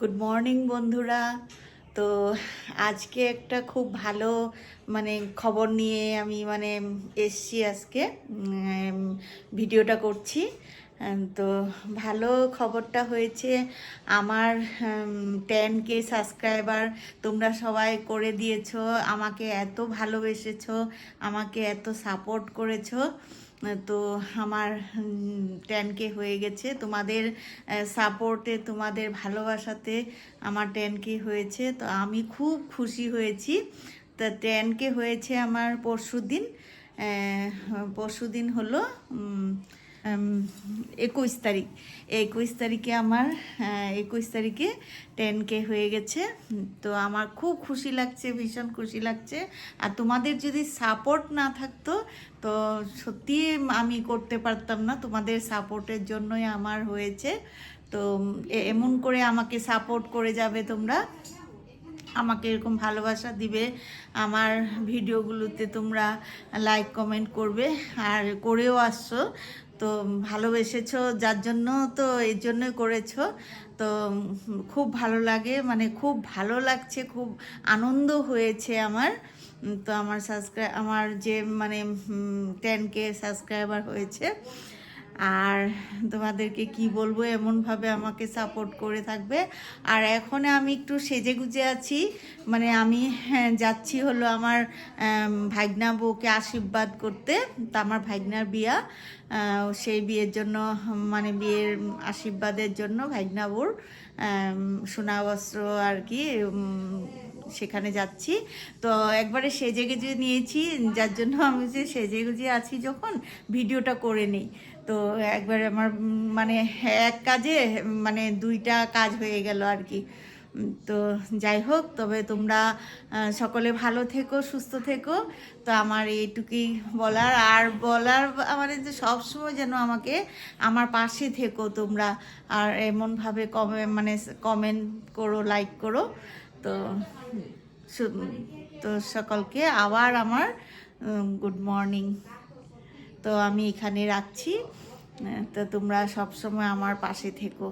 Good morning বন্ধুরা। তো আজকে একটা খুব ভালো মানে খবর নিয়ে আমি মানে এসছি আজকে। ভিডিওটা করছি। তো ভালো খবরটা হয়েছে। আমার টেন কে সাবস্ক্রাইবার তোমরা সবাই করে দিয়েছ, আমাকে এত ভালোবেসেছো, আমাকে এত সাপোর্ট করেছ। তো আমার টেন কে হয়ে গেছে। তোমাদের সাপোর্টে তোমাদের ভালোবাসাতে আমার টেন কে হয়েছে। তো আমি খুব খুশি হয়েছি। তা টেন কে হয়েছে আমার পরশু দিন পরশু দিন হলো একুশ তারিখ। একুশ তারিখে আমার একুশ তারিখে টেন কে হয়ে গেছে। তো আমার খুব খুশি লাগছে, ভীষণ খুশি লাগছে। আর তোমাদের যদি সাপোর্ট না থাকতো, তো সত্যি আমি করতে পারতাম না। তোমাদের সাপোর্টের জন্যই আমার হয়েছে। তো এমন করে আমাকে সাপোর্ট করে যাবে তোমরা। আমাকে এরকম ভালোবাসা দিবে। আমার ভিডিওগুলোতে তোমরা লাইক কমেন্ট করবে। আর করেও আসছো। তো ভালোবেসেছো, যার জন্য তো এর জন্যই করেছ। তো খুব ভালো লাগে মানে খুব ভালো লাগছে, খুব আনন্দ হয়েছে আমার। তো আমার সাবস্ক্রাইব আমার যে মানে টেন কে সাবস্ক্রাইবার হয়েছে। আর তোমাদেরকে কি বলব এমনভাবে আমাকে সাপোর্ট করে থাকবে। আর এখন আমি একটু সেজে গুজে আছি। মানে আমি হ্যাঁ, যাচ্ছি হলো আমার আম, ভাগনা বউকে আশীর্বাদ করতে। তা আমার ভাগনার বিয়া। সেই বিয়ের জন্য মানে বিয়ের আশীর্বাদের জন্য ভাগনা বউর সোনা বস্ত্র আর কি সেখানে যাচ্ছি। তো একবারে সেজে গুজে নিয়েছি। যার জন্য আমি যে সেজে গুজে আছি যখন ভিডিওটা করে নিই। তো একবার আমার মানে এক কাজে মানে দুইটা কাজ হয়ে গেল আর কি। তো যাই হোক, তবে তোমরা সকলে ভালো থেকো, সুস্থ থেকো। তো আমার এইটুকুই বলার। আর বলার মানে যে সবসময় যেন আমাকে আমার পাশে থেকো তোমরা। আর এমনভাবে কমে মানে কমেন্ট করো লাইক করো। তো তো সকলকে আবার আমার গুড মর্নিং তো আমি এখানে রাখছি। তো তোমরা সবসময় আমার পাশে থেকো।